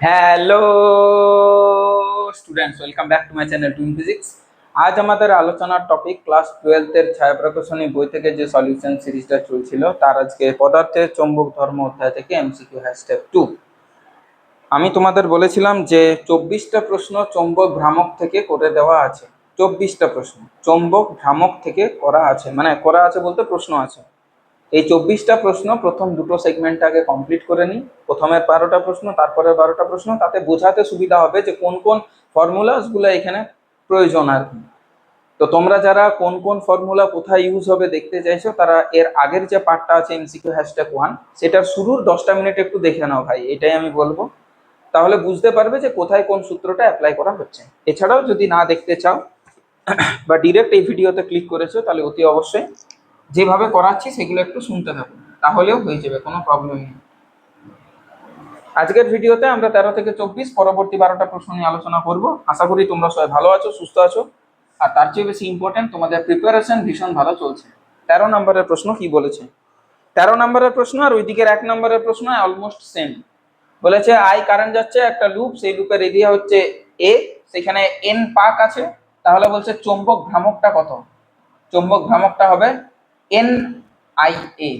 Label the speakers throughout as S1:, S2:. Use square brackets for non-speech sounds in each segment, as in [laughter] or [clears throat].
S1: Hello students welcome back to my channel twin physics আজ আমাদের আলোচনার টপিক ক্লাস টুয়েলথের ছায়া প্রকাশনী বই থেকে যে সলিউশন সিরিজটা চলছিল, তার আজকে পদার্থের চৌম্বক ধর্ম অধ্যায় থেকে এমসিকিউ হ্যাশট্যাগ টু আমি তোমাদের বলেছিলাম যে চব্বিশটা প্রশ্ন চৌম্বক ভ্রামক থেকে করে দেওয়া আছে। চব্বিশটা প্রশ্ন চৌম্বক ভ্রামক থেকে করা আছে। মানে করা আছে বলতে প্রশ্ন আছে। এই চব্বিশটা প্রশ্ন প্রথম দুটো সেগমেন্ট আগে কমপ্লিট করে নিই। প্রথমের বারোটা প্রশ্ন তারপরে বারোটা প্রশ্ন, তাতে বোঝাতে সুবিধা হবে যে কোন কোন ফর্মুলাসগুলো এখানে প্রয়োজন আর কি। তো তোমরা যারা কোন কোন ফর্মুলা কোথায় ইউজ হবে দেখতে চাইছো, তারা এর আগের যে পার্টটা আছে এমসিকিউ হ্যাশট্যাগ ওয়ান সেটার শুরুর দশটা মিনিট একটু দেখে নাও ভাই, এটাই আমি বলব। তাহলে বুঝতে পারবে যে কোথায় কোন সূত্রটা অ্যাপ্লাই করা হচ্ছে। এছাড়াও যদি না দেখতে চাও, বা ডিরেক্ট এই ভিডিওতে ক্লিক করেছ, তাহলে অতি অবশ্যই যেভাবে করাচ্ছি সেগুলো একটু শুনতে থাকো তাহলেও হয়ে যাবে, কোনো প্রবলেম নেই। আজকের ভিডিওতে আমরা তেরো থেকে চব্বিশ, পরবর্তী বারোটা প্রশ্ন নিয়ে আলোচনা করব। আশা করি তোমরা সবাই ভালো আছো, সুস্থ আছো। আর তার চেয়ে বেশি ইম্পর্টেন্ট তোমাদের প্রিপারেশন ভীষণ ভালো চলছে। তেরো নম্বরের প্রশ্ন কি বলেছে? তেরো নম্বরের প্রশ্ন আর ওই দিকের এক নম্বরের প্রশ্ন অলমোস্ট সেম বলেছে আই কারেন্ট যাচ্ছে একটা লুপ সেই লুপের এরিয়া হচ্ছে এ সেখানে এন পাক আছে। তাহলে বলছে চৌম্বক ভ্রামকটা কত? চৌম্বক ভ্রামকটা হবে এন আই এ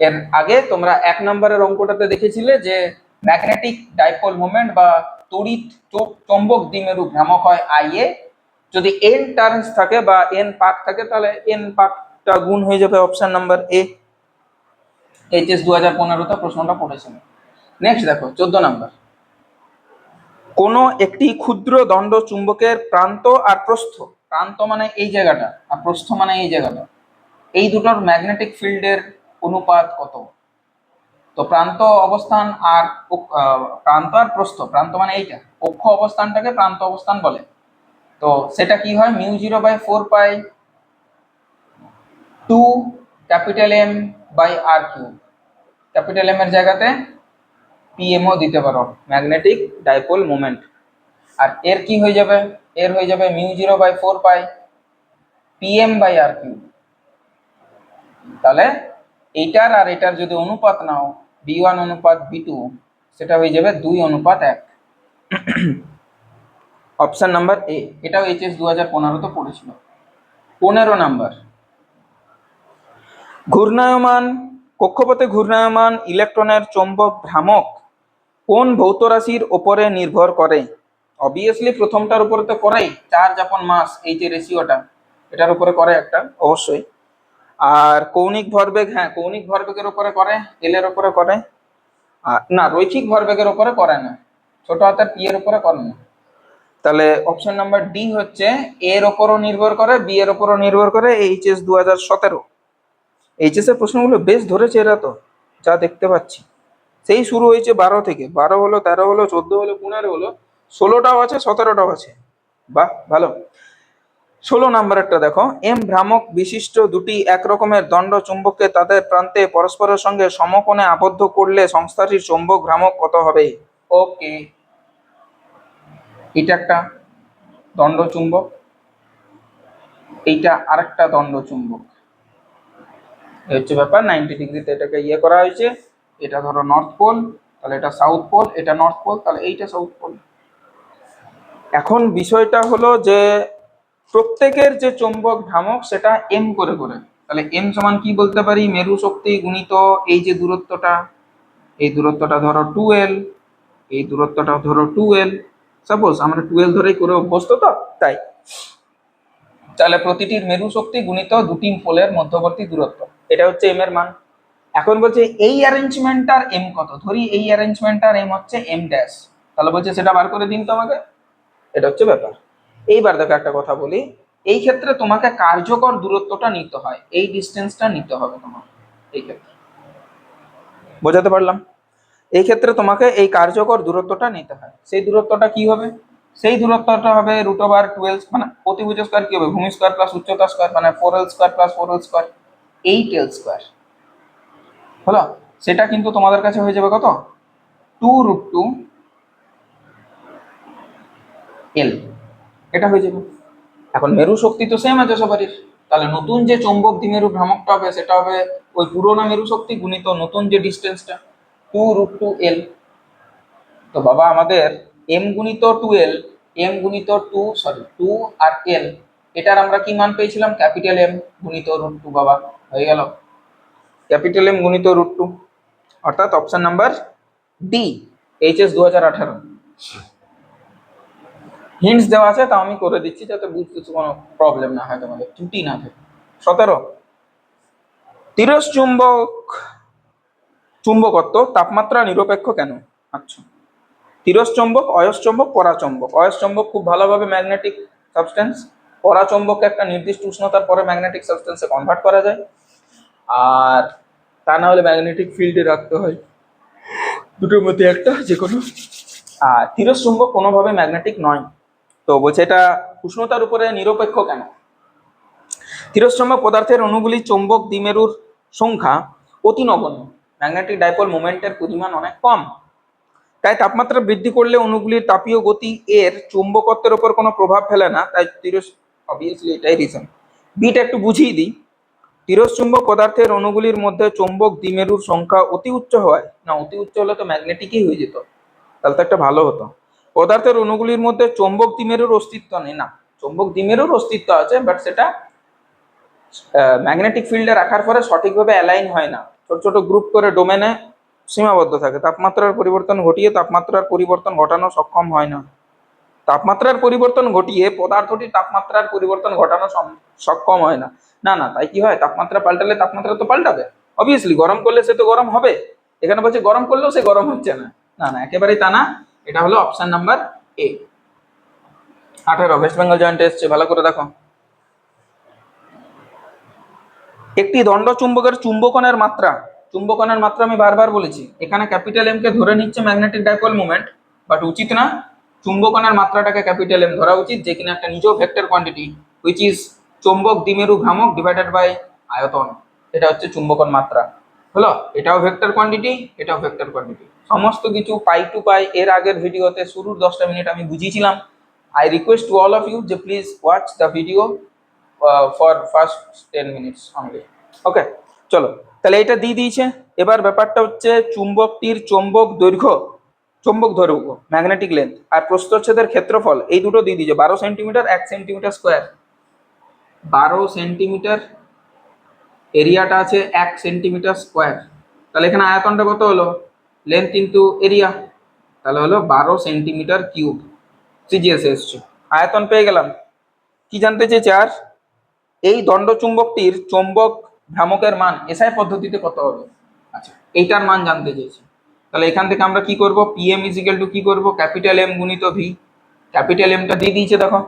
S1: এর আগে তোমরা এক নম্বরের অঙ্কটাতে দেখেছিলে যে ম্যাগনেটিক ডাইপোল মোমেন্ট বা তড়িৎ চৌম্বক দ্বিমেরু ভ্রামক হয় আই এ যদি এন টার্নস থাকে বা এন পাক থাকে, তাহলে এন পাকটা গুণ হয়ে যাবে অপশন নাম্বার এ। এইচএস দু হাজার পনেরোতে প্রশ্নটা পড়েছিল। নেক্সট দেখো, চোদ্দ নাম্বার। কোনো একটি ক্ষুদ্র দণ্ড চুম্বকের প্রান্ত আর প্রস্থ। প্রান্ত মানে এই জায়গাটা, আর প্রস্থ মানে এই জায়গাটা। এই দুটোর ম্যাগনেটিক ফিল্ডের অনুপাত কত? তো প্রান্ত অবস্থান আর প্রান্ত আর প্রস্থ, প্রান্ত মানে এইটা পক্ষ অবস্থানটাকে প্রান্ত অবস্থান বলে। তো সেটা কি হয়? Mu zero by four pi two capital M by R Q capital M এর জায়গাতে পিএমও দিতে পারো ম্যাগনেটিক ডাইপোল মোমেন্ট আর এর কি হয়ে যাবে? এর হয়ে যাবে mu zero by four pi PM by R Q তাহলে এইটার আর এটার যদি অনুপাত নাও বি ওয়ান অনুপাত বি টু সেটা হয়ে যাবে দুই অনুপাত এক। অপশন নাম্বার এ এটাও এইচএস দু হাজার পনেরোতে পড়েছিল। পনেরো নাম্বার ঘূর্ণায়মান, কক্ষপথে ঘূর্ণায়মান ইলেকট্রনের চৌম্বক ভ্রামক কোন ভৌত রাশির ওপরে নির্ভর করে? অবভিয়াসলি প্রথমটার উপরে তো করেই চার্জ আপন মাস এই যে রেশিওটা এটার উপরে করে একটা, অবশ্যই। আর কৌণিক ভরবেগ হ্যাঁ কৌণিক ভরবেগের উপরে করে এল এর উপরে করে। আর না, রৈখিক ভরবেগের উপরে করে না। ছোট হাতের পি এর উপরে করে না। তাহলে অপশন নাম্বার ডি হচ্ছে এর ওপরও নির্ভর করে বি এর ওপরও নির্ভর করে এইচএস দু হাজার সতেরো। এইচএস এর প্রশ্নগুলো বেশ ধরেছে এরা তো, যা দেখতে পাচ্ছি। সেই শুরু হয়েছে বারো থেকে। বারো হলো, তেরো হলো, চোদ্দ হলো, পনেরো হলো, ষোলোটাও আছে, সতেরোটাও আছে। বাহ, ভালো। ষোলো নাম্বারেরটা দেখো। এম ভ্রামক বিশিষ্ট দুটি একরকমের দণ্ড চুম্বককে তাদের প্রান্তে পরস্পরের সঙ্গে সমকোণে আবদ্ধ করলে সংস্থাটির চৌম্বক ভ্রামক কত হবে? ওকে। এটা একটা দণ্ড চুম্বক এইটা আরেকটা দণ্ড চুম্বক। এই হচ্ছে ব্যাপার নাইনটি ডিগ্রিতে এটাকে ইয়ে করা হয়েছে। এটা ধরো নর্থ পোল তাহলে এটা সাউথ পোল এটা নর্থ পোল তাহলে এইটা সাউথ পোল এখন বিষয়টা হলো যে প্রত্যেকের যে চৌম্বক ভ্রামক, সেটা এম করে করে। তাহলে এম সমান কি বলতে পারি? মেরু শক্তি গুণিত এই যে দূরত্বটা, এই দূরত্বটা ধরো টুয়েল এই দূরত্বটা ধরো টুয়েল সাপোজ আমরা টুয়েল ধরেই করে অভ্যস্ত তো? তাই। তাহলে প্রতিটির মেরু শক্তি গুণিত দুটি পোলের মধ্যবর্তী দূরত্ব। এটা হচ্ছে এম এর মান। এখন বলছে এই অ্যারেঞ্জমেন্টটার এম কত? ধরি এই অ্যারেঞ্জমেন্টটার এম হচ্ছে এম ড্যাশ তাহলে বলছে সেটা বার করে দিন তো আমাকে। এটা হচ্ছে ব্যাপার। এইবার দেখো একটা কথা বলি। এই ক্ষেত্রে তোমাকে কার্যকর দূরত্বটা নিতে হয়, এই ডিস্টেন্সটা নিতে হবে তোমার এই ক্ষেত্রে। বোঝাতে পারলাম? এই ক্ষেত্রে তোমাকে এই কার্যকর দূরত্বটা নিতে হয়। সেই দূরত্বটা কি হবে? সেই দূরত্বটা হবে রুট ওভার টুয়েলভ মানে প্রতিভুজ স্কোয়ার কি হবে? ভূমি স্কোয়ার প্লাস উচ্চতা স্কোয়ার মানে four L square plus four L square eight L square হলো? সেটা কিন্তু তোমাদের কাছে হয়ে যাবে কত? টু রুট টু এল এটা হয়ে যাবে। এখন মেরু শক্তি তো সেম আছে সবারই। তাহলে নতুন যে চৌম্বক দ্বিমেরু ভ্রামকটা হবে, সেটা হবে ওই পুরোনো মেরু শক্তি গুণিত নতুন যে ডিস্টেন্সটা টু রুট টু এল। তো বাবা, আমাদের এম গুণিত টুয়েলভ এম গুণিত two sorry two R L, এটার আমরা কি মান পেয়েছিলাম? ক্যাপিটাল এম গুণিত রুট টু, বাবা, হয়ে গেল। ক্যাপিটাল এম গুণিত রুট টু, অর্থাৎ অপশন নাম্বার ডি এইচএস দু হাজার আঠারো। হিন্টস দেওয়া আছে, তাও আমি করে দিচ্ছি যাতে বুঝতে কোনো প্রবলেম না হয় তোমাদের, ত্রুটি না থাকে। সতেরো। তিরস চুম্বক, চুম্বকত্ব, তাপমাত্রা নিরপেক্ষ কেন? আচ্ছা। তিরস চুম্বক, অয়স চুম্বক পরাচম্বক অয়স চুম্বক খুব ভালোভাবে ম্যাগনেটিক সাবস্টেন্স পরাচম্বককে একটা নির্দিষ্ট উষ্ণতার পরে ম্যাগনেটিক সাবস্টেন্সে কনভার্ট করা যায়। আর তা না হলে ম্যাগনেটিক ফিল্ডে রাখতে হয়। দুটোর মধ্যে একটা যে কোনো আর তিরস চুম্বক কোনোভাবে ম্যাগনেটিক নয়। তো বলছে এটা উষ্ণতার উপরে নিরপেক্ষ কেন? তিরস্চম্বক পদার্থের অণুগুলি চৌম্বক দ্বিমেরুর সংখ্যা অতি নগণ্য। ম্যাগনেটিক ডাইপোল মোমেন্টের পরিমাণ অনেক কম। তাই তাপমাত্রা বৃদ্ধি করলে অণুগুলির তাপীয় গতি এর চুম্বকত্বের উপর কোনো প্রভাব ফেলে না। তাই তিরস অবভিয়াসলি এটাই রিজন বিটা একটু বুঝিয়ে দিই। তিরস্চুম্বক পদার্থের অণুগুলির মধ্যে চৌম্বক দ্বিমেরুর সংখ্যা অতি উচ্চ হয়। না, অতি উচ্চ হলে তো ম্যাগনেটিকই হয়ে যেত। তাহলে তো একটা ভালো হতো। পদার্থের অণুগুলির মধ্যে চৌম্বক দ্বিমেরুর অস্তিত্ব নেই, না। চৌম্বক দ্বিমেরুর অস্তিত্ব আছে বাট সেটা ম্যাগনেটিক ফিল্ডে রাখার পরে সঠিকভাবে অ্যালাইন হয় না। ছোট ছোট গ্রুপ করে ডোমেনে সীমাবদ্ধ থাকে। তাপমাত্রার পরিবর্তন ঘটিয়ে তাপমাত্রার পরিবর্তন ঘটানো সক্ষম হয় না। তাপমাত্রার পরিবর্তন ঘটিয়ে পদার্থটি তাপমাত্রার পরিবর্তন ঘটানো সক্ষম হয় না। না না, তাই কি হয়? তাপমাত্রা পাল্টালে তাপমাত্রা তো পাল্টাবে। অবভিয়াসলি গরম করলে সে তো গরম হবে। এখানে বলছে গরম করলেও সে গরম হচ্ছে না। না না, একেবারেই তা না। এটা হলো অপশন নাম্বার এ আঠারো ওয়েস্ট বেঙ্গল জয়েন্ট এসছে, ভালো করে দেখো। একটি দণ্ড চুম্বকের চুম্বকনের মাত্রা চুম্বকনের মাত্রা আমি বারবার বলেছি। এখানে ক্যাপিটাল এম কে ধরে নিচ্ছে ম্যাগনেটিক ডাইপোল মুভমেন্ট বাট উচিত না চুম্বকনের মাত্রাটাকে ক্যাপিটাল এম ধরা উচিত, যে কিনা একটা নিজেও ভেক্টর কোয়ান্টিটি হুইচ ইজ চুম্বক দ্বিমেরু ভ্রামক ডিভাইডেড বাই আয়তন। এটা হচ্ছে চুম্বকন মাত্রা। হলো, এটাও ভেক্টর কোয়ান্টিটি এটাও ভেক্টর কোয়ান্টিটি সমস্ত কিছু পাই টু পাই। এর আগের ভিডিওতে শুরুর দশটা মিনিট আমি বুঝিয়েছিলাম। I request to all of you যে please watch the video for first ten minutes only okay চলো। তাহলে এটা দিয়ে দিয়েছে। এবার ব্যাপারটা হচ্ছে চুম্বকটির চৌম্বক দৈর্ঘ্য চৌম্বক দৈর্ঘ্য ম্যাগনেটিক লেন্থ আর প্রস্থচ্ছেদের ক্ষেত্রফল, এই দুটো দিয়ে দিয়েছে। বারো সেন্টিমিটার এক সেন্টিমিটার স্কোয়ার বারো সেন্টিমিটার এরিয়াটা আছে এক সেন্টিমিটার স্কোয়ার তাহলে এখানে আয়তনটা কত হলো? লেন্থ কিন্তু এরিয়া তাহলে হলো বারো সেন্টিমিটার কিউব সিজিএস এসছে। আয়তন পেয়ে গেলাম। কি জানতে চেয়েছে আর? এই দণ্ডচুম্বকটির চৌম্বক ভ্রামকের মান এসআই পদ্ধতিতে কত হবে? আচ্ছা এইটার মান জানতে চেয়েছি। তাহলে এখান থেকে আমরা কি করব? পিএম ইজিক্যাল টু কি করব? ক্যাপিটাল এম গুণিত ভি ক্যাপিটাল এমটা দিয়ে দিয়েছে, দেখো।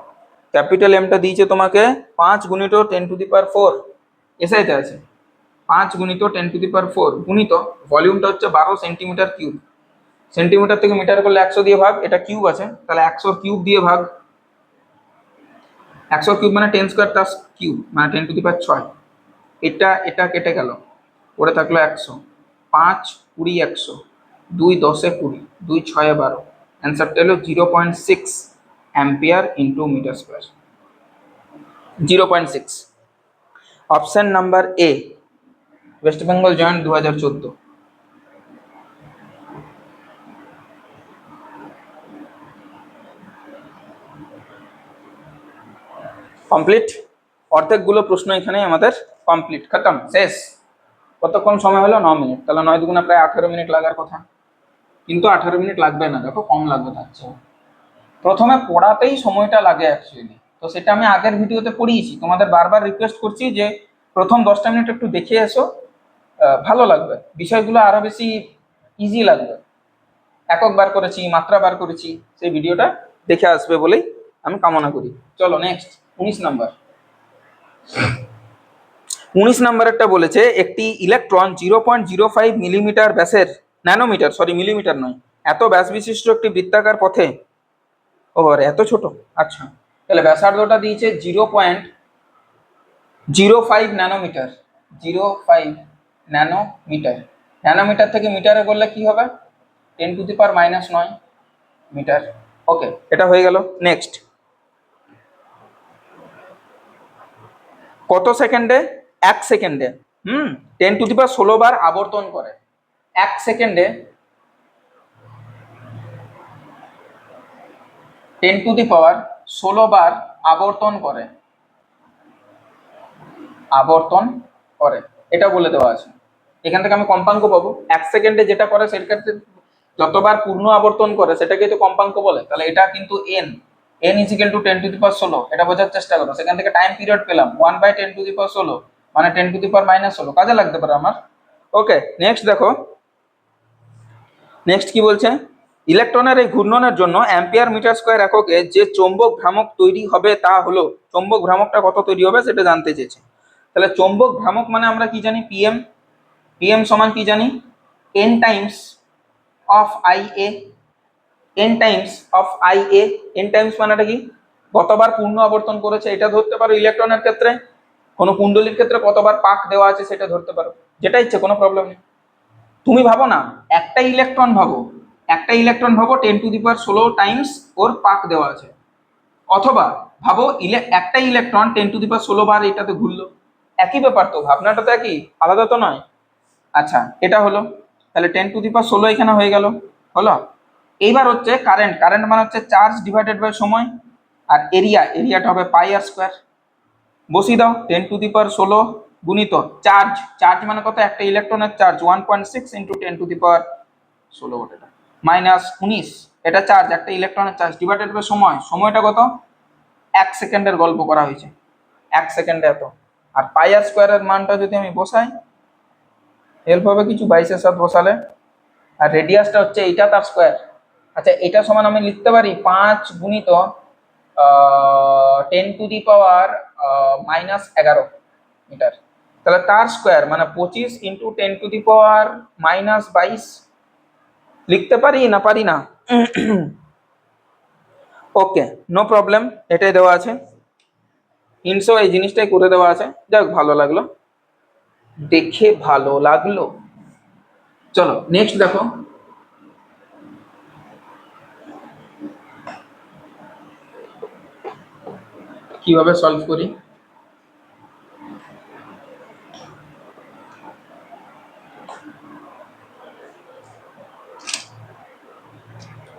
S1: ক্যাপিটাল এমটা দিয়েছে তোমাকে পাঁচ গুণিত ten to the power four এসআইতে আছে। পাঁচ গুণিত ten to the power four গুণিত ভলিউমটা হচ্ছে বারো সেন্টিমিটার কিউব সেন্টিমিটার থেকে মিটার করলে একশো দিয়ে ভাগ, এটা কিউব আছে, তাহলে একশো কিউব দিয়ে ভাগ। একশো কিউব মানে টেন স্কোয়ার প্লাস কিউব মানে টেন টু দি পাওয়ার ছয়। এটা এটা কেটে গেল, পড়ে থাকল একশো। পাঁচ কুড়ি একশো, দুই দশে কুড়ি, দুই ছয়ে বারো। অ্যান্সারটা হলো zero point six ampere into metre square zero point six option number A West Bengal joint দু হাজার চোদ্দ। কমপ্লিট? অর্ধেকগুলো প্রশ্ন এখানে আমাদের কমপ্লিট। খতম? শেষ? কতক্ষণ সময় হলো? ন মিনিট। তাহলে নয় দুগুণে প্রায় আঠেরো মিনিট লাগার কথা। কিন্তু আঠেরো মিনিট লাগবে না। দেখো, কম লাগবে চেয়ে। প্রথমে পড়াতেই সময়টা লাগে অ্যাকচুয়ালি তো সেটা আমি আগের ভিডিওতে পড়িয়েছি। তোমাদের বারবার রিকোয়েস্ট করছি যে প্রথম দশটা মিনিট একটু দেখে এসো। ভালো লাগবে। বিষয়গুলো আরও বেশি ইজি লাগবে। একক বার করেছি, মাত্রা বার করেছি, সেই ভিডিওটা দেখে আসবে বলেই আমি কামনা করি। চলো নেক্সট উনিশ নাম্বার। উনিশ নাম্বারেরটা বলেছে, একটি electron zero point zero five millimetre ব্যাসের ন্যানোমিটার সরি মিলিমিটার নয়, এত ব্যাস বিশিষ্ট একটি বৃত্তাকার পথে। ও এত ছোট? আচ্ছা তাহলে ব্যাসার্ধটা দিয়েছে zero point zero five nanometre zero five nanometre. Nanometre থেকে মিটারে করলে কি হবে? Ten to the power minus নয় মিটার। ওকে, এটা হয়ে গেল। নেক্সট। কত সেকেন্ডে? এক সেকেন্ডে। হুম, টেন টু দি পাওয়ার ষোলো বার আবর্তন করে। এক সেকেন্ডে টেন টু দি পাওয়ার ষোলো বার আবর্তন করে। আবর্তন করে। এটা বলে দেওয়া আছে। এখান থেকে আমি কম্পাঙ্ক পাবো। এক সেকেন্ডে যেটা করে সেটাকে যতবার পূর্ণ আবর্তন করে সেটাকে তো কম্পাঙ্ক বলে। তাহলে এটা কিন্তু N N is equal to ten to the power ষোলো। এটা বোঝার চেষ্টা করো। সেখান থেকে টাইম পিরিয়ড পেলাম। One by ten to the power ষোলো। মানে ten to the power minus ষোলো। কাজে লাগতে পারে আমার। ওকে নেক্সট দেখো। নেক্সট কি বলছে? ইলেকট্রনের এই ঘূর্ণনের জন্য অ্যাম্পিয়ার মিটার স্কোয়ার এককে যে চৌম্বক ভ্রামক তৈরি হবে তা হলো, চৌম্বক ভ্রামকটা কত তৈরি হবে সেটা জানতে চেয়েছে। তাহলে চৌম্বক ভ্রামক মানে আমরা কি জানি? পিএম পিএম সমান কি জানি? N times of I A N times of I A N times মানেটা কি? কতবার পূর্ণ আবর্তন করেছে এটা ধরতে পারো ইলেকট্রনের ক্ষেত্রে। কোনো কুণ্ডলীর ক্ষেত্রে কতবার পাক দেওয়া আছে সেটা ধরতে পারো। যেটা ইচ্ছে, কোনো প্রবলেম নেই। তুমি ভাবো না, একটা ইলেকট্রন ভাবো একটা ইলেকট্রন ভাবো টেন টু দি পাওয়ার ষোলো টাইমস ওর পাক দেওয়া আছে। অথবা ভাবো ইলে একটা electron ten to the power ষোলো বার এটাতে ঘুরলো। একই ব্যাপার তো, ভাবনাটা তো একই, আলাদা তো নয়। আচ্ছা এটা হলো। তাহলে টেন টু দি পাওয়ার ষোলো এখানে হয়ে গেল। হলো? এইবার হচ্ছে কারেন্ট কারেন্ট মানে হচ্ছে চার্জ ডিভাইডেড বাই সময় আর এরিয়া এরিয়াটা হবে পাই আর স্কোয়ার বসিয়ে দাও টেন টু দি পাওয়ার ষোলো গুণিত চার্জ চার্জ মানে কত? একটা ইলেকট্রনের charge one point six into ten to the power ষোলো মাইনাস উনিশ, এটা চার্জ একটা ইলেকট্রনের চার্জ ডিভাইডেড বাই সময়। সময়টা কত? এক সেকেন্ডের গল্প করা হয়েছে। এক সেকেন্ডে এত। আর পাই আর স্কোয়ারের মানটা যদি আমি বসাই হেল্প হবে কিছু বাইশের সাথে বসালে। আর রেডিয়াসটা হচ্ছে এইটা তার স্কোয়ার আচ্ছা এটা সমান আমি লিখতে পারি পাঁচ গুণিত ten to the power minus এগারো মিটার তাহলে তার স্কোয়ার মানে পঁচিশ into ten to the power minus বাইশ। লিখতে পারি না পারি না? ওকে নো প্রবলেম এটাই দেওয়া আছে। ইনসো এই জিনিসটাই করে দেওয়া আছে। যাক, ভালো লাগল। দেখে ভালো লাগল। চলো নেক্সট দেখো। কীভাবে সলভ করি?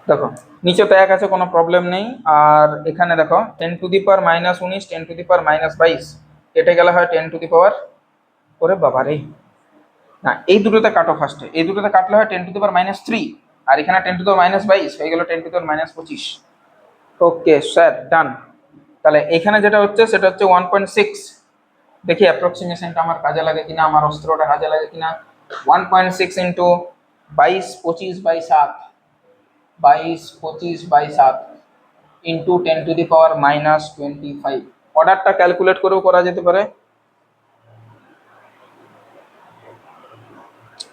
S1: দেখো, নিচে তো এক আছে, কোনো প্রবলেম নেই। আর এখানে দেখো ten to the power minus উনিশ ten to the power minus বাইশ। কেটে গেলে হয় টেন টু দি পাওয়ার ওরে বাবা রে। না, এই দুটোতে কাটো ফার্স্টে এই দুটোতে কাটলে হয় ten to the power minus three আর এখানে টেন টু দি মাইনাস বাইশ, হয়ে গেল টেন টু দি মাইনাস পঁচিশ। Okay, sir, done. তাহলে এখানে যেটা হচ্ছে, সেটা হচ্ছে ওয়ান পয়েন্ট সিক্স দেখি অ্যাপ্রক্সিমেশনটা আমার কাজে লাগে কিনা, আমার অস্ত্রটা কাজে লাগে কিনা। ওয়ান পয়েন্ট সিক্স ইন্টু বাইশ, পঁচিশ বাই সাত। বাইশ, পঁচিশ বাই সাত into ten to the power minus twenty five অর্ডারটা ক্যালকুলেট করেও করা যেতে পারে।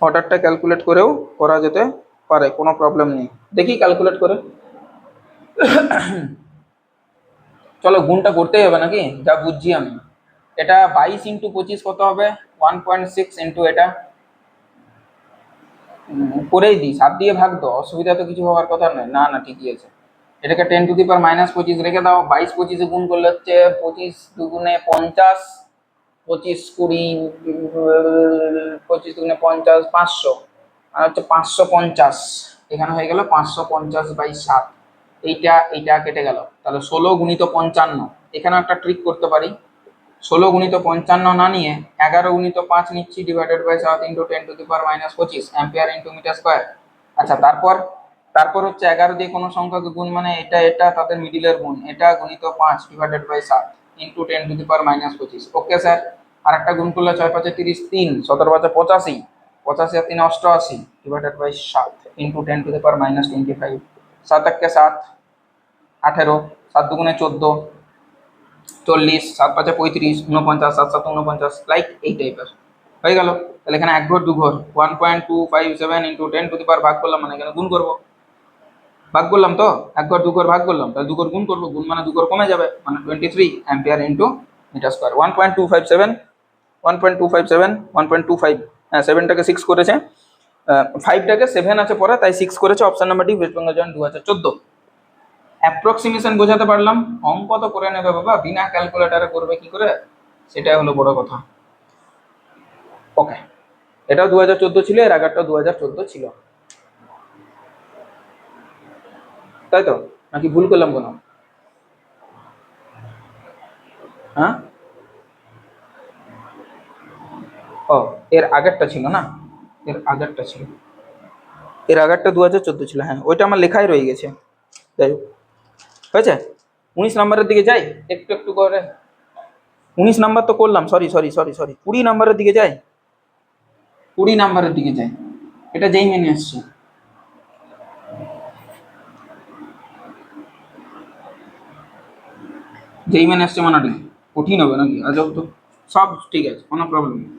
S1: অর্ডারটা ক্যালকুলেট করেও করা যেতে পারে, কোনো প্রবলেম নেই। দেখি ক্যালকুলেট করে। চলো গুণটা করতেই হবে নাকি? যা বুঝছি আমি। এটা বাইশ ইন্টু পঁচিশ কত হবে? ওয়ান পয়েন্ট সিক্স ইন্টু এটা। করেই দিই, সাত দিয়ে ভাগ তো অসুবিধা তো কিছু হওয়ার কথা নয়। না না, ঠিকই আছে। এটাকে ten to the power minus পঁচিশ রেখে দাও। বাইশ পঁচিশে গুণ করলে হচ্ছে পঁচিশ দুগুণে পঞ্চাশ। পঁচিশ কুড়ি, পঁচিশ দুগুণে পঞ্চাশ, পাঁচশো। আর হচ্ছে পাঁচশো পঞ্চাশ। এখানে হয়ে গেল পাঁচশো পঞ্চাশ বাই সাত। এইটা এইটা কেটে গেল। তাহলে ষোলো গুণিত পঞ্চান্ন। এখানেও একটা ট্রিক করতে পারি। ষোলো গুণিত পঞ্চান্ন না নিয়ে এগারো গুণিত পাঁচ নিচ্ছি ডিভাইডেড বাই সাত into ten to the power minus পঁচিশ অ্যাম্পিয়ার ইন্টু মিটার স্কোয়ার আচ্ছা তারপর তারপর হচ্ছে এগারো দিয়ে কোনো সংখ্যাকে গুণ মানে এটা এটা, তাদের মিডিলের গুণ। এটা গুণিত পাঁচ ডিভাইডেড বাই সাত। Into ten to the power minus পঁচিশ। ওকে স্যার আর একটা গুণ করলে ছয় পাঁচে তিরিশ, তিন। সতেরো পাঁচে পঁচাশি। পঁচাশি আর তিন অষ্টআশি। ডিভাইডেড বাই সাত। Into ten to the power minus twenty five সাত একে সাত, আঠেরো। সাত দুগুণে চোদ্দ। চল্লিশ। সাত পাঁচে পঁয়ত্রিশ। উনপঞ্চাশ সাত সাত উনপঞ্চাশ লাইক এই টাইপের হয়ে গেল। তাহলে এখানে এক ঘর, দু ঘর। One point two five seven into ten to the power ভাগ করলাম মানে এখানে গুণ করব। ভাগ করলাম তো? এক ঘর দু ভাগ করলাম, তাহলে দু গুণ করব, গুণ মানে দু কমে যাবে মানে twenty three ampere into metre square one point two five seven one point two five seven one point two five হ্যাঁ সেভেনটাকে সিক্স করেছে ফাইভটাকে সেভেন আছে পরে, তাই সিক্স করেছে option number D West Bengal joint দু হাজার চোদ্দ। অ্যাপ্রক্সিমেশন বোঝাতে পারলাম, অঙ্ক তো করে নেবে বাবা, বিনা ক্যালকুলেটারে করবে কি করে? সেটাই হলো বড় কথা। ওকে এটাও দু হাজার চোদ্দ ছিল, এর আগেরটাও দু হাজার চোদ্দ ছিল। তাই তো নাকি ভুল করলাম কোনো? হ্যাঁ? ও, এর আগেরটা ছিল না? এর আগেরটা ছিল। এর আগেরটা দু হাজার চোদ্দ ছিল হ্যাঁ। ওইটা আমার লেখাই রয়ে গেছে। যাই হোক। হয়েছে? উনিশ নাম্বারের দিকে যাই? একটু একটু করে। উনিশ নাম্বার তো করলাম। Sorry sorry sorry sorry. কুড়ি নাম্বারের দিকে যাই? কুড়ি নাম্বারের দিকে যাই। এটা যেই মেনে আসছে। যেই মেনে আসছে মানে কঠিন হবে নাকি? আজব তো সব ঠিক আছে, কোনো প্রবলেম নেই।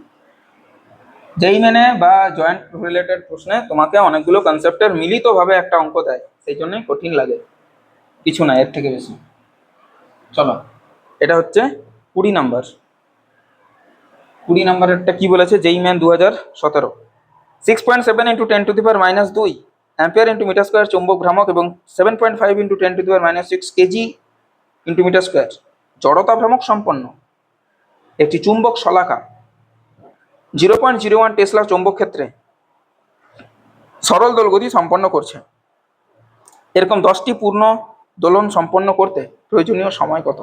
S1: যেই মেনে বা জয়েন্ট রিলেটেড প্রশ্নে তোমাকে অনেকগুলো কনসেপ্টের মিলিতভাবে একটা অঙ্ক দেয়, সেই জন্যই কঠিন লাগে। কিছু না, এর থেকে বেশি। চলো, এটা হচ্ছে কুড়ি নাম্বার কুড়ি নাম্বারেরটা কি বলেছে? যেই ম্যান দু হাজার সতেরো। Six point seven into ten to the power minus দুই। অ্যাম্পিয়ার ইন্টু মিটার স্কোয়ার চৌম্বক ভ্রামক এবং seven point five into ten to the power minus six kg into metre square জড়তা ভ্রামক সম্পন্ন। একটি চুম্বক শলাকা। Zero point zero one tesla চৌম্বক ক্ষেত্রে। সরল দোলগতি সম্পন্ন করছে। এরকম দশটি পূর্ণ দোলন সম্পন্ন করতে প্রয়োজনীয় সময় কত?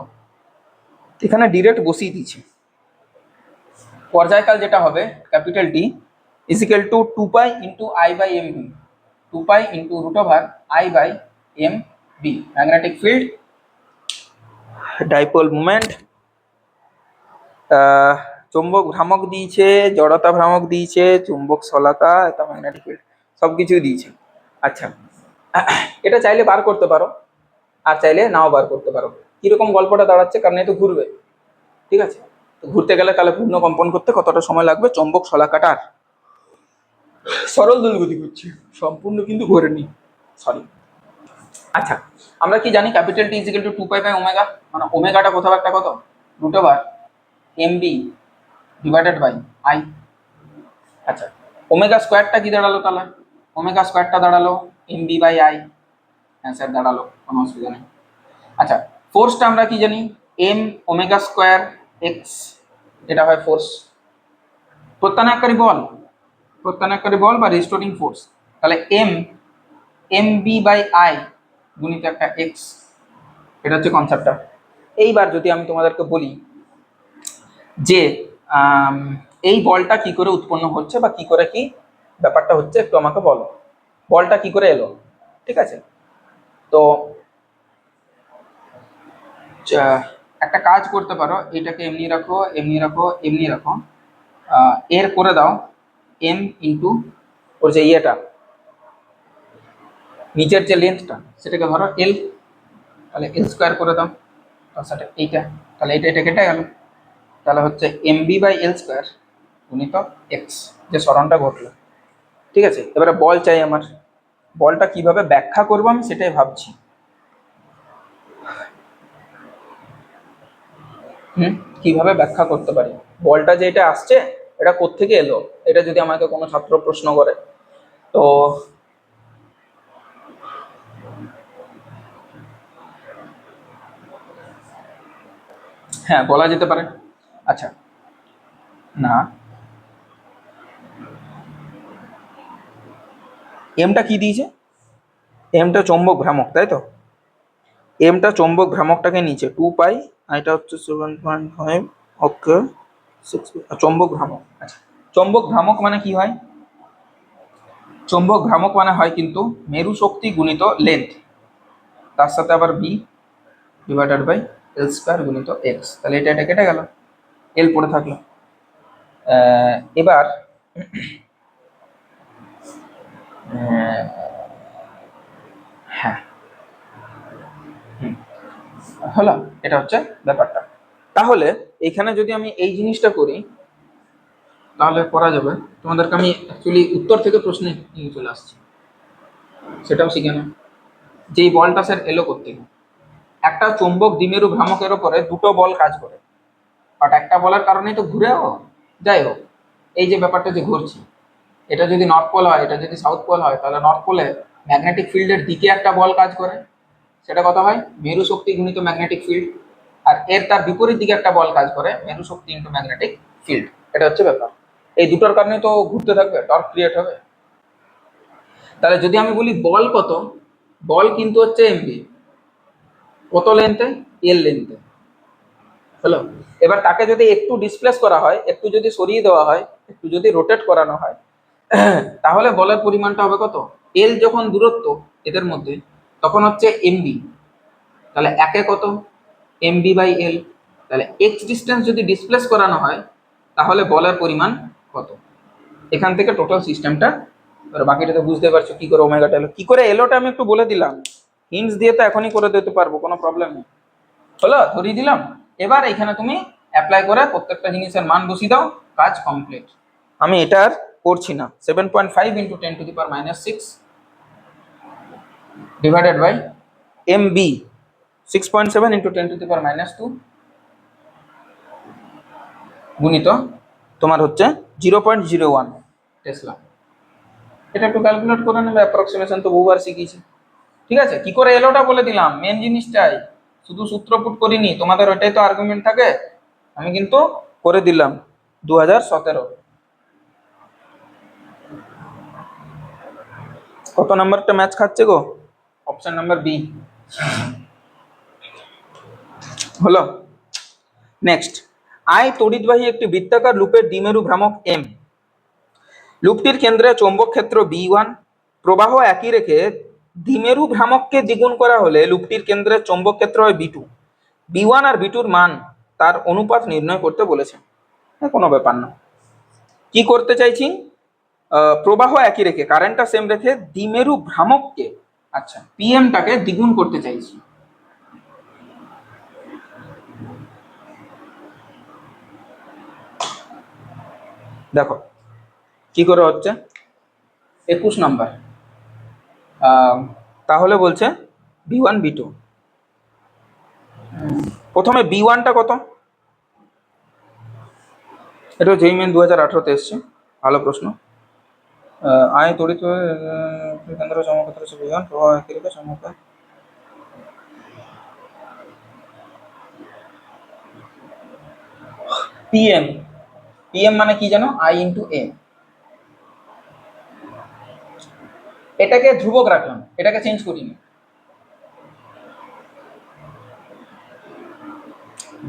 S1: এখানে ডিরেক্ট বসিয়ে দিয়েছি। পর্যায়কাল যেটা হবে capital D is equal to two pi into I by M B two pi into root over I by M B magnetic field dipole movement চুম্বক ভ্রামক দিয়েছে, জড়তা ভ্রামক দিয়েছে, চুম্বক শলাকা এটা ম্যাগনেটিক ফিল্ড সব কিছুই দিয়েছে। আচ্ছা এটা চাইলে বার করতে পারো, আর চাইলে নাও বার করতে পারো। কীরকম গল্পটা দাঁড়াচ্ছে, কারণ এ তো ঘুরবে। ঠিক আছে? তো ঘুরতে গেলে তাহলে পূর্ণ কম্পন করতে কতটা সময় লাগবে? চম্বক শলাকাটার সরল দোলগতি করছি, সম্পূর্ণ কিন্তু ঘোরেনি। সরি আচ্ছা আমরা কি জানি capital T is equal to two pi by omega? মানে ওমেগাটা কোথাও একটা কত? Root over M B divided by I. আচ্ছা ওমেগা স্কোয়ারটা কি দাঁড়াল তাহলে? ওমেগা স্কোয়ারটা দাঁড়াল M B by I. Answer দাঁড়াল, কোনো অসুবিধা নেই। আচ্ছা ফোর্সটা আমরা কি জানি? এম ওমেগা স্কোয়ার এক্স এটা হয় ফোর্স। প্রত্যানায়ককারী বল। প্রত্যানায়ককারী বল বা রিস্টোরিং ফোর্স। তাহলে M M B by I গুণিত একটা এক্স এটা হচ্ছে কনসেপ্টটা এইবার যদি আমি তোমাদেরকে বলি যে এই বলটা কি করে উৎপন্ন হচ্ছে বা কি করে কি ব্যাপারটা হচ্ছে একটু আমাকে বলো। বলটা কি করে এলো? ঠিক আছে? তো একটা কাজ করতে পারো, এটাকে এমনি রাখো এমনি রাখো এমনি রাখো। এর করে দাও এম ইন্টু ওর যে ইয়েটা নিচের যে লেন্থটা সেটাকে ধরো এল তাহলে এল স্কোয়ার করে দাও। তার সাথে এইটা, তাহলে এটা এটা কেটে গেল তাহলে হচ্ছে M B by L square গুণিত এক্স যে স্মরণটা ঘটলো। ঠিক আছে? এবারে বল চাই আমার। বলটা কীভাবে ব্যাখ্যা করব আমি সেটাই ভাবছি। হুম? কীভাবে ব্যাখ্যা করতে পারি? বলটা যে এটা আসছে, এটা কোত্থেকে এলো? এটা যদি আমাকে কোনো ছাত্র প্রশ্ন করে। তো হ্যাঁ বলা যেতে পারে। আচ্ছা। না। এমটা কি দিয়েছে? এমটা চৌম্বক ভ্রামক, তাই তো? এমটা চৌম্বক ভ্রামকটাকে নিচে টু পাই আর এটা হচ্ছে seven point five okay six চৌম্বক ভ্রামক। আচ্ছা। চৌম্বক ভ্রামক মানে কি হয়? চৌম্বক ভ্রামক মানে হয় কিন্তু মেরু শক্তি গুণিত লেন্থ তার সাথে আবার B divided by L square গুণিত এক্স তাহলে এটা এটা কেটে গেল। এল পড়ে থাকল। এবার হ্যাঁ। হলো, এটা হচ্ছে ব্যাপারটা। তাহলে এখানে যদি আমি এই জিনিসটা করি, তাহলে করা যাবে। তোমাদেরকে আমি অ্যাকচুয়ালি উত্তর থেকে প্রশ্নে নিয়ে চলে আসছি। সেটাও শিখে না যেই বলটা স্যার এলো করতে একটা চুম্বক দ্বিমেরু ভ্রামকের ওপরে দুটো বল কাজ করে। বাট একটা বলের কারণেই তো ঘুরেও যাই হোক, এই যে ব্যাপারটা যে ঘুরছে, এটা যদি নর্থ পোল হয়, এটা যদি সাউথ পোল হয়, তাহলে নর্থ পোলে ম্যাগনেটিক ফিল্ডের দিকে একটা বল কাজ করে। সেটা কত হয়? মেরু শক্তি গুণিত ম্যাগনেটিক ফিল্ড আর এর তার বিপরীত দিকে একটা বল কাজ করে মেরু শক্তি ইন্টু ম্যাগনেটিক ফিল্ড এটা হচ্ছে ব্যাপার। এই দুটোর কারণে তো ঘুরতে থাকবে টর্ক ক্রিয়েট হবে। তাহলে যদি আমি বলি বল কত, বল কিন্তু হচ্ছে এমবি কত লেন্থে এল লেন্থে হলো এবার তাকে যদি একটু ডিসপ্লেস করা হয়, একটু যদি সরিয়ে দেওয়া হয়, একটু যদি রোটেট করানো হয়, [clears throat] তাহলে বলের পরিমাণটা হবে কত? এল যখন দূরত্ব এদের মধ্যে, তখন হচ্ছে এমবি তাহলে একে কত? এমবি বাই এল তাহলে এক্স ডিস্টেন্স যদি ডিসপ্লেস করানো হয়, তাহলে বলের পরিমাণ কত? এখান থেকে টোটাল সিস্টেমটা বাকিটা তো বুঝতে পারছ, কি করে ওমেগাটা এলো? কি করে এলোটা আমি একটু বলে দিলাম। হিন্টস দিয়ে তো এখনই করে দিতে পারব, কোনো প্রবলেম নেই। হলো, ধরিয়ে দিলাম। এবার এখানে তুমি অ্যাপ্লাই করে প্রত্যেকটা জিনিসের মান বসিয়ে দাও, কাজ কমপ্লিট আমি এটা আর করছি না। Seven point five into ten to the power minus six divided by M B six point seven into ten to the power minus two গুণিত তোমার হচ্ছে zero point zero one tesla এটা একটু ক্যালকুলেট করে নেবে অ্যাপ্রক্সিমেশন তো বহুবার শিখিয়েছি। ঠিক আছে? কি করে এলোটা বলে দিলাম? মেন জিনিসটাই। শুধু সূত্র পুট করিনি, তোমাদের ওইটাই তো আর্গুমেন্ট থাকে। আমি কিন্তু করে দিলাম দু হাজার সতেরো। কত নাম্বারটা ম্যাচ খাচ্ছে গো? অপশন নাম্বার বি হলো। নেক্সট আই তড়িৎবাহী একটি বৃত্তাকার লুপের দ্বিমেরু ভ্রামক এম লুপটির কেন্দ্রে চৌম্বক ক্ষেত্র বি ওয়ান প্রবাহ একই রেখে দ্বিমেরু ভ্রামককে দ্বিগুণ করা হলে লুপটির কেন্দ্রে চৌম্বক ক্ষেত্র হয় বি টু বি ওয়ান আর বি টুর মান তার অনুপাত নির্ণয় করতে বলেছে। কোনো ব্যাপার না। কি করতে চাইছি? প্রবাহ একই রেখে কারেন্টটা সেম রেখে দ্বিমেরু ভ্রামককে আচ্ছা পিএমটাকে দ্বিগুণ করতে চাইছি। দেখো, কি করে হচ্ছে? একুশ নাম্বার। তাহলে বলছে বি ওয়ান বি টু প্রথমে বি ওয়ানটা কত? এটা যেই মেন দু হাজার আঠারোতে এসছে, ভালো প্রশ্ন। আয় তড়িৎ কেন্দ্র চমকক্ষেত্র বি ওয়ান প্রবাহ একই পিএম পিএম মানে কি জানো? আই ইন্টু এম এটাকে ধ্রুবক রাখলাম এটাকে চেঞ্জ করিনি।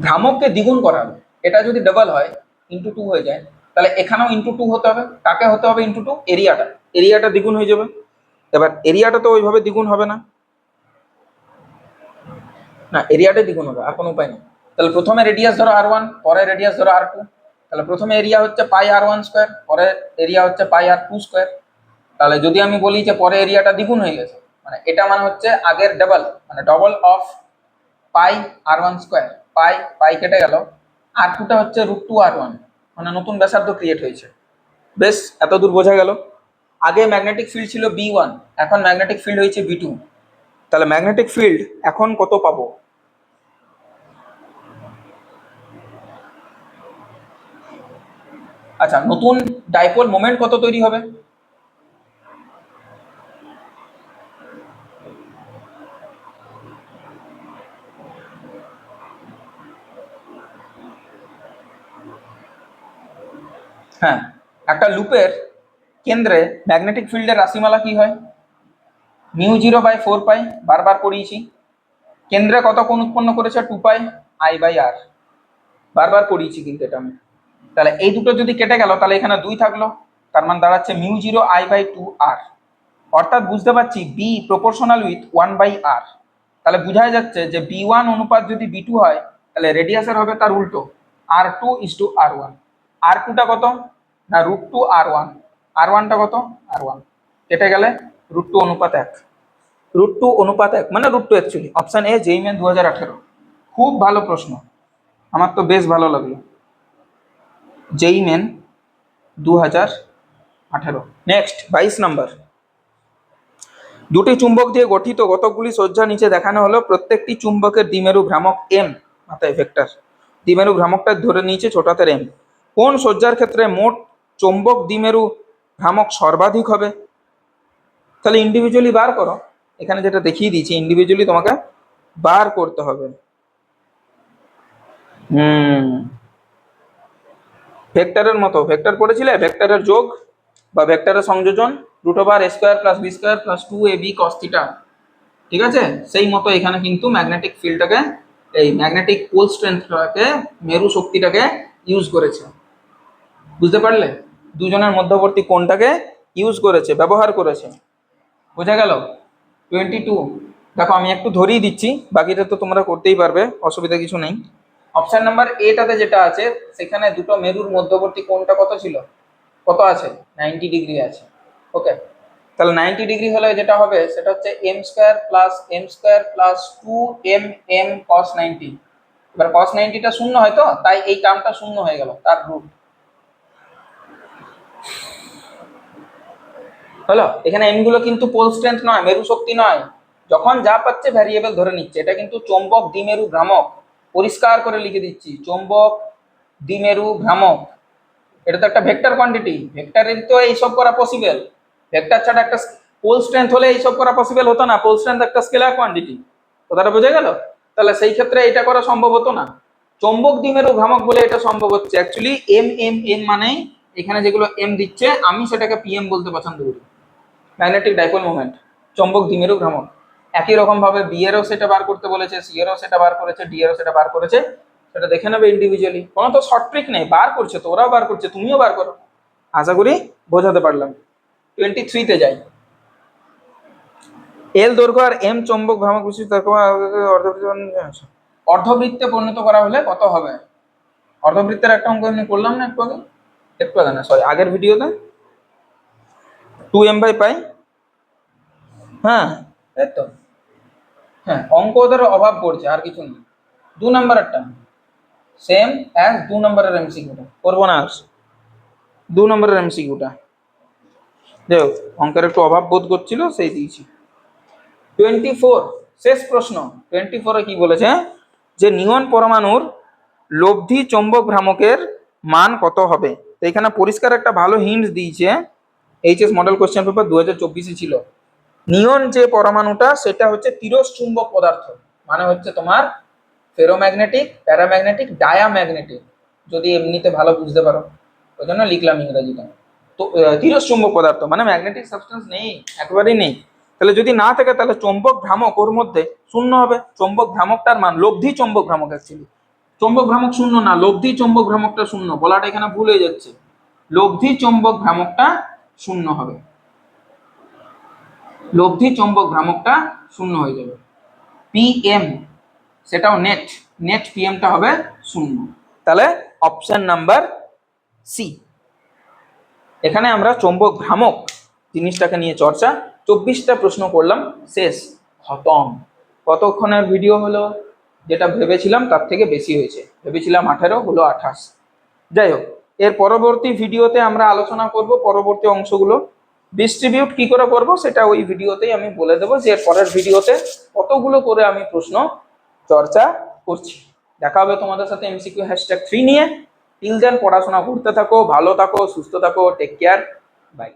S1: ভ্রামককে দ্বিগুণ করা হবে এটা যদি ডাবল হয় ইন্টু টু হয়ে যায় তাহলে এখানেও ইন্টু টু হতে হবে কাকে হতে হবে ইন্টু টু এরিয়াটা এরিয়াটা দ্বিগুণ হয়ে যাবে। এবার এরিয়াটা তো ওইভাবে দ্বিগুণ হবে না। না এরিয়াটাই দ্বিগুণ হবে আর কোনো উপায় নেই। তাহলে প্রথমে রেডিয়াস ধরো আর ওয়ান পরে রেডিয়াস ধরো আর টু তাহলে প্রথমে এরিয়া হচ্ছে পাই আর ওয়ান স্কোয়ার পরে এরিয়া হচ্ছে পাই আর টু স্কোয়ার তাহলে যদি আমি বলি যে পরে এরিয়াটা দ্বিগুণ হয়ে গেছে মানে এটা মানে হচ্ছে আগের ডাবল মানে double of pi R one square pi pi কেটে গেল, আর টুটা হচ্ছে রুট টু আর ওয়ান মানে নতুন ব্যাসার্ধ ক্রিয়েট হয়েছে। বেশ, এত দূর বোঝা গেল। আগে ম্যাগনেটিক ফিল্ড ছিল বি ওয়ান এখন ম্যাগনেটিক ফিল্ড হয়েছে বি টু তাহলে ম্যাগনেটিক ফিল্ড এখন কত পাবো? আচ্ছা নতুন ডাইপোল মোমেন্ট কত তৈরি হবে? হ্যাঁ একটা লুপের কেন্দ্রে ম্যাগনেটিক ফিল্ডের রাশিমালা কি হয়? Mu zero by four pi বারবার পড়িয়েছি কেন্দ্রে কত কোণ উৎপন্ন করেছে? Two pi I by R. বারবার পড়িয়েছি কিন্তু এটা আমি। তাহলে এই দুটো যদি কেটে গেল, তাহলে এখানে দুই থাকল। তার মানে দাঁড়াচ্ছে mu zero I by two R. অর্থাৎ বুঝতে পারছি B proportional with one by R তাহলে বোঝাই যাচ্ছে যে বি ওয়ান অনুপাত যদি বি টু হয়, তাহলে রেডিয়াসের হবে তার উল্টো। R two is to R one R টুটা কত? না root two R one R ওয়ানটা কত? আর ওয়ান কেটে গেলে রুট টু অনুপাত এক। রুট টু অনুপাত এক মানে root two actually option A যেই মেন দু হাজার আঠেরো। খুব ভালো প্রশ্ন। আমার তো বেশ ভালো লাগল। যেই মেন দু হাজার আঠেরো। নেক্সট বাইশ নম্বর। দুটি চুম্বক দিয়ে গঠিত কতকগুলি সজ্জা নিচে দেখানো হলো। প্রত্যেকটি চুম্বকের দ্বিমেরু ভ্রামক এম মাথায় ভেক্টর দ্বিমেরু ভ্রামকটা ধরে নিয়েছে ছোটাতের এম কোন সজ্জার ক্ষেত্রে মোট চৌম্বক দ্বিমেরু ভ্রামক সর্বাধিক হবে। তাহলে ইন্ডিভিজুয়ালি বার করো। এখানে যেটা দেখিয়ে দিয়েছি ইন্ডিভিজুয়ালি তোমাকে বার করতে হবে। হুম। ভেক্টরের মতো, ভেক্টর পড়েছিলে? ভেক্টরের যোগ বা ভেক্টরের সংযোজন root over square plus B square plus two A B cos theta ঠিক আছে? সেই মতো এখানে কিন্তু ম্যাগনেটিক ফিল্ডটাকে, এই ম্যাগনেটিক পোল স্ট্রেংথটাকে মেরু শক্তিটাকে ইউজ করেছে। বুঝতে পারলে? দুজনের মধ্যবর্তী কোনটাকে ইউজ করেছে, ব্যবহার করেছে। বোঝা গেল? টোয়েন্টি টু দেখো, আমি একটু ধরিয়ে দিচ্ছি, বাকিটা তো তোমরা করতেই পারবে, অসুবিধা কিছু নেই। অপশন নাম্বার এটাতে যেটা আছে, সেখানে দুটো মেরুর মধ্যবর্তী কোনটা কত ছিল? কত আছে? নাইনটি ডিগ্রি আছে। ওকে তাহলে নাইনটি ডিগ্রি হলে যেটা হবে, সেটা হচ্ছে M square plus M square plus two M M cos ninety এবার কস নাইনটিটা শূন্য হয় তো? তাই এই টার্মটা শূন্য হয়ে গেল, তার রুট হলো, এখানে এমগুলো কিন্তু পোল স্ট্রেংথ নয়, মেরু শক্তি নয়। যখন যা পাচ্ছে ভ্যারিয়েবল ধরে নিচ্ছে, এটা কিন্তু চৌম্বক, দ্বিমেরু, ভ্রামক। পরিষ্কার করে লিখে দিচ্ছি, চৌম্বক, দ্বিমেরু, ভ্রামক। এটা তো একটা ভেক্টর কোয়ান্টিটি ভেক্টরের তো এইসব করা পসিবল ভেক্টর ছাড়া একটা পোল স্ট্রেংথ হলে এইসব করা পসিবল হতো না পোল স্ট্রেংথ একটা স্কেলার কোয়ান্টিটি কথাটা বোঝা গেল? তাহলে সেই ক্ষেত্রে এটা করা সম্ভব হতো না। চৌম্বক, দ্বিমেরু, ভ্রামক বলে এটা সম্ভব হচ্ছে। অ্যাকচুয়ালি এম এম এম মানে এখানে যেগুলো এম দিচ্ছে, আমি সেটাকে পিএম বলতে পছন্দ করি। ম্যাগনেটিক ডাইপোল মোমেন্ট চম্বক দ্বিমেরু ভ্রামক। একই রকম ভাবে বি এরও সেটা বার করতে বলেছে সি এরও সেটা বার করেছে ডি এরও সেটা বার করেছে, সেটা দেখে নেবে ইন্ডিভিজুয়ালি কোনো তো শর্ট ট্রিক নেই, বার করছে তো ওরাও বার করছে, তুমিও বার করো। আশা করি বোঝাতে পারলাম। টোয়েন্টি থ্রিতে যাই। এল দৈর্ঘ্য আর এম চম্বক ভ্রামক বিশিষ্ট অর্ধবৃত্তে পরিণত করা হলে কত হবে? অর্ধবৃত্তের একটা অঙ্ক এমনি করলাম না একটু আগে। একটু আগে না সরি আগের ভিডিওতে? Two M by pi? হ্যাঁ এই তো হ্যাঁ অঙ্ক ওদের অভাব পড়ছে, আর কিছু নেই দু নম্বরেরটা সেম অ্যাজ দু নম্বরের এমসিকিউটা করব না আর দু নম্বরের এমসিকিউটা হোক, অঙ্কের একটু অভাব বোধ করছিল, সেই দিয়েছি। টোয়েন্টি ফোর শেষ প্রশ্ন। টোয়েন্টি ফোরে কি বলেছে? যে নিয়ন পরমাণুর লব্ধি চৌম্বক ভ্রামকের মান কত হবে? তো এখানে পরিষ্কার একটা ভালো হিন্ট দিয়েছে এইচএস মডেল কোশ্চেন পেপার দু হাজার চব্বিশে ছিল। নিয়ন যে পরমাণুটা, সেটা হচ্ছে তিরস চুম্বক পদার্থ মানে হচ্ছে তোমার ফেরোম্যাগনেটিক প্যারাম্যাগনেটিক ডায়াম্যাগনেটিক যদি এমনিতে ভালো বুঝতে পারো। ওই জন্য লিখলাম ইংরেজিটা। তো তিরস চুম্বক পদার্থ মানে ম্যাগনেটিক সাবস্টেন্স নেই, একেবারেই নেই। তাহলে যদি না থাকে, তাহলে চৌম্বক ভ্রামক ওর মধ্যে শূন্য হবে। চৌম্বক ভ্রামকটার মান, লব্ধি চৌম্বক ভ্রামক অ্যাকচুয়ালি চৌম্বক ভ্রামক শূন্য না, লব্ধি চৌম্বক ভ্রামকটা শূন্য, বলাটা এখানে ভুল হয়ে যাচ্ছে। লব্ধি চৌম্বক ভ্রামকটা শূন্য হবে। লব্ধি চৌম্বক ভ্রামকটা শূন্য হয়ে যাবে। পিএম সেটাও নেট নেট পিএমটা হবে শূন্য। তাহলে অপশন নাম্বার সি এখানে আমরা চৌম্বক ভ্রামক জিনিসটাকে নিয়ে চর্চা, চব্বিশটা প্রশ্ন করলাম, শেষ, খতম। কতক্ষণের ভিডিও হলো? যেটা ভেবেছিলাম তার থেকে বেশি হয়েছে। ভেবেছিলাম আঠেরো, হলো আঠাশ। যাই হোক, এর পরবর্তী ভিডিওতে আমরা আলোচনা করব পরবর্তী অংশগুলো। ডিস্ট্রিবিউট কি করে করব সেটা ওই ভিডিওতেই আমি বলে দেবো যে পরের ভিডিওতে কতগুলো করে আমি প্রশ্ন চর্চা করছি। দেখা হবে তোমাদের সাথে এমসিকিউ হ্যাশট্যাগ থ্রি নিয়ে। টিল দেন পড়াশোনা করতে থাকো, ভালো থাকো, সুস্থ থাকো টেক কেয়ার বাই